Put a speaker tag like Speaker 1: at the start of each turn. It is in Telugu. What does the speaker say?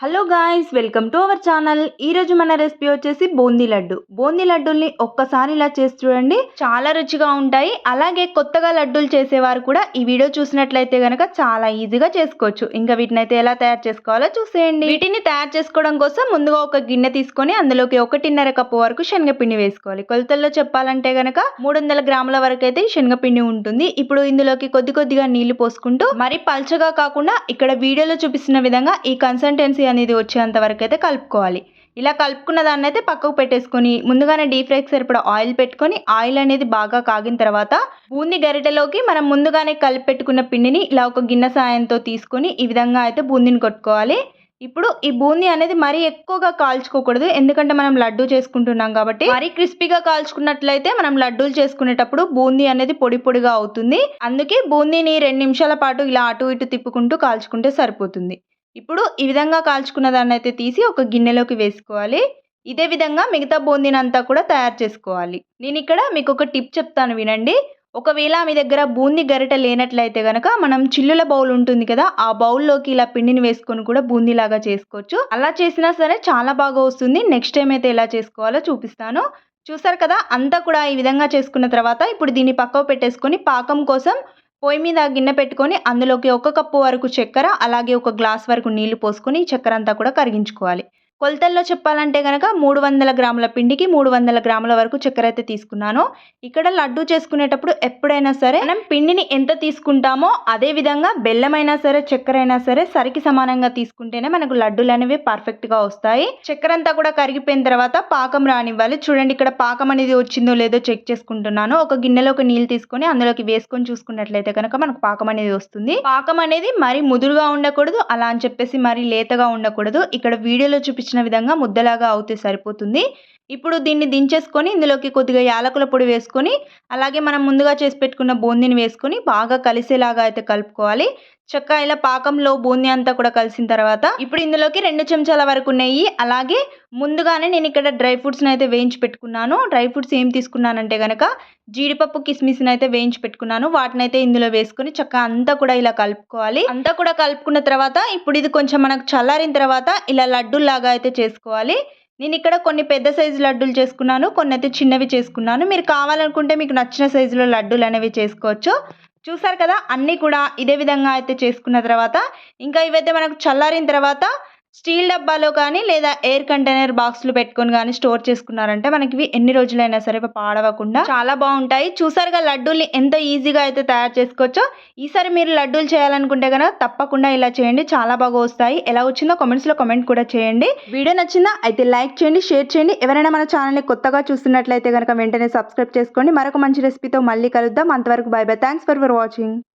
Speaker 1: Hello guys welcome to our channel ఈ రోజు మన రెసిపీ వచ్చేసి బూందీ లడ్డు. బూందీ లడ్డూల్ని ఒక్కసారి ఇలా చేసి చూడండి. చాలా రుచిగా ఉంటాయి. అలాగే కొత్తగా లడ్డూలు చేసేవారు కూడా ఈ వీడియో చూసినట్లయితే గనక చాలా ఈజీగా చేసుకోవచ్చు. ఇంకా వీటిని అయితే ఎలా తయారు చేసుకోవాలో చూసేయండి. వీటిని తయారు చేసుకోవడం కోసం ముందుగా ఒక గిన్నె తీసుకొని అందులోకి ఒకటిన్నర కప్పు వరకు శనగపిండి వేసుకోవాలి. కొలతల్లో చెప్పాలంటే గనక మూడు వందల గ్రాముల వరకు అయితే శనగపిండి ఉంటుంది. ఇప్పుడు ఇందులోకి కొద్ది కొద్దిగా నీళ్ళు పోసుకుంటూ మరి పల్చగా కాకుండా ఇక్కడ వీడియోలో చూపిస్తున్న విధంగా ఈ కన్సల్టెన్సీ అనేది వచ్చేంత వరకు అయితే కలుపుకోవాలి. ఇలా కలుపుకున్న దాన్ని అయితే పక్కకు పెట్టేసుకొని ముందుగానే డీప్ ఫ్రైకి సరిపడా ఆయిల్ పెట్టుకొని ఆయిల్ అనేది బాగా కాగిన తర్వాత బూందీ గరిటెలోకి మనం ముందుగానే కలిపి పెట్టుకున్న పిండిని ఇలా ఒక గిన్నె సాయంతో తీసుకొని ఈ విధంగా అయితే బూందీని కొట్టుకోవాలి. ఇప్పుడు ఈ బూందీ అనేది మరీ ఎక్కువగా కాల్చుకోకూడదు. ఎందుకంటే మనం లడ్డు చేసుకుంటున్నాం కాబట్టి మరీ క్రిస్పీగా కాల్చుకున్నట్లయితే మనం లడ్డూలు చేసుకునేటప్పుడు బూందీ అనేది పొడి పొడిగా అవుతుంది. అందుకే బూందీని రెండు నిమిషాల పాటు ఇలా అటు ఇటు తిప్పుకుంటూ కాల్చుకుంటే సరిపోతుంది. ఇప్పుడు ఈ విధంగా కాల్చుకున్న దాన్ని అయితే తీసి ఒక గిన్నెలోకి వేసుకోవాలి. ఇదే విధంగా మిగతా బూందీని అంతా కూడా తయారు చేసుకోవాలి. నేను ఇక్కడ మీకు ఒక టిప్ చెప్తాను వినండి. ఒకవేళ మీ దగ్గర బూందీ గరిట లేనట్లయితే కనుక మనం చిల్లుల బౌల్ ఉంటుంది కదా ఆ బౌల్లోకి ఇలా పిండిని వేసుకొని కూడా బూందీ లాగా చేసుకోవచ్చు. అలా చేసినా సరే చాలా బాగా వస్తుంది. నెక్స్ట్ టైం అయితే ఎలా చేసుకోవాలో చూపిస్తాను. చూసారు కదా అంతా కూడా ఈ విధంగా చేసుకున్న తర్వాత ఇప్పుడు దీన్ని పక్కకు పెట్టేసుకొని పాకం కోసం పొయ్యి మీద గిన్నె పెట్టుకొని అందులోకి ఒక కప్పు వరకు చక్కెర అలాగే ఒక గ్లాస్ వరకు నీళ్ళు పోసుకొని చక్కెర అంతా కూడా కరిగించుకోవాలి. కొలతల్లో చెప్పాలంటే కనుక మూడు వందల గ్రాముల పిండికి మూడు వందల గ్రాముల వరకు చక్కెర అయితే తీసుకున్నాను. ఇక్కడ లడ్డు చేసుకునేటప్పుడు ఎప్పుడైనా సరే మనం పిండిని ఎంత తీసుకుంటామో అదే విధంగా బెల్లమైనా సరే చక్కెర అయినా సరే సరికి సమానంగా తీసుకుంటేనే మనకు లడ్డూలు అనేవి పర్ఫెక్ట్గా వస్తాయి. చక్కెర అంతా కూడా కరిగిపోయిన తర్వాత పాకం రానివ్వాలి. చూడండి ఇక్కడ పాకం అనేది వచ్చిందో లేదో చెక్ చేసుకుంటున్నాను. ఒక గిన్నెలోకి నీళ్ళు తీసుకొని అందులోకి వేసుకొని చూసుకున్నట్లయితే కనుక మనకు పాకం అనేది వస్తుంది. పాకం అనేది మరీ ముదురుగా ఉండకూడదు. అలా అని చెప్పేసి మరి లేతగా ఉండకూడదు. ఇక్కడ వీడియోలో చూపి ఇచ్చిన విధంగా ముద్దలాగా అవుతే సరిపోతుంది. ఇప్పుడు దీన్ని దించేసుకొని ఇందులోకి కొద్దిగా యాలకుల పొడి వేసుకొని అలాగే మనం ముందుగా చేసి పెట్టుకున్న బూందీని వేసుకొని బాగా కలిసేలాగా అయితే కలుపుకోవాలి. చక్క ఇలా పాకంలో బూందీ అంతా కూడా కలిసిన తర్వాత ఇప్పుడు ఇందులోకి రెండు చెంచాల వరకు నెయ్యి అలాగే ముందుగానే నేను ఇక్కడ డ్రై ఫ్రూట్స్ని అయితే వేయించి పెట్టుకున్నాను. డ్రై ఫ్రూట్స్ ఏం తీసుకున్నానంటే కనుక జీడిపప్పు కిస్మిస్ని అయితే వేయించి పెట్టుకున్నాను. వాటిని అయితే ఇందులో వేసుకొని చక్క అంతా కూడా ఇలా కలుపుకోవాలి. అంతా కూడా కలుపుకున్న తర్వాత ఇప్పుడు ఇది కొంచెం మనకు చల్లారిన తర్వాత ఇలా లడ్డూలాగా అయితే చేసుకోవాలి. నేను ఇక్కడ కొన్ని పెద్ద సైజు లడ్డూలు చేసుకున్నాను కొన్ని అయితే చిన్నవి చేసుకున్నాను. మీరు కావాలనుకుంటే మీకు నచ్చిన సైజులో లడ్డూలు అనేవి చేసుకోవచ్చు. చూసారు కదా అన్నీ కూడా ఇదే విధంగా అయితే చేసుకున్న తర్వాత ఇంకా ఇవైతే మనకు చల్లారిన తర్వాత స్టీల్ డబ్బాలో కానీ లేదా ఎయిర్ కంటైనర్ బాక్స్లు పెట్టుకొని కానీ స్టోర్ చేసుకున్నారంటే మనకి ఇవి ఎన్ని రోజులైనా సరే పాడవకుండా చాలా బాగుంటాయి. చూసారుగా లడ్డూల్ని ఎంత ఈజీగా అయితే తయారు చేసుకోవచ్చో ఈసారి మీరు లడ్డూలు చేయాలనుకుంటే కనుక తప్పకుండా ఇలా చేయండి. చాలా బాగా వస్తాయి. ఎలా వచ్చిందో కామెంట్స్లో కామెంట్ కూడా చేయండి. వీడియో నచ్చిందా? అయితే లైక్ చేయండి షేర్ చేయండి. ఎవరైనా మన ఛానల్ని కొత్తగా చూస్తున్నట్లయితే కనుక వెంటనే సబ్స్క్రైబ్ చేసుకోండి. మరొక మంచి రెసిపీతో మళ్ళీ కలుద్దాం. అంతవరకు bye bye. Thanks for for watching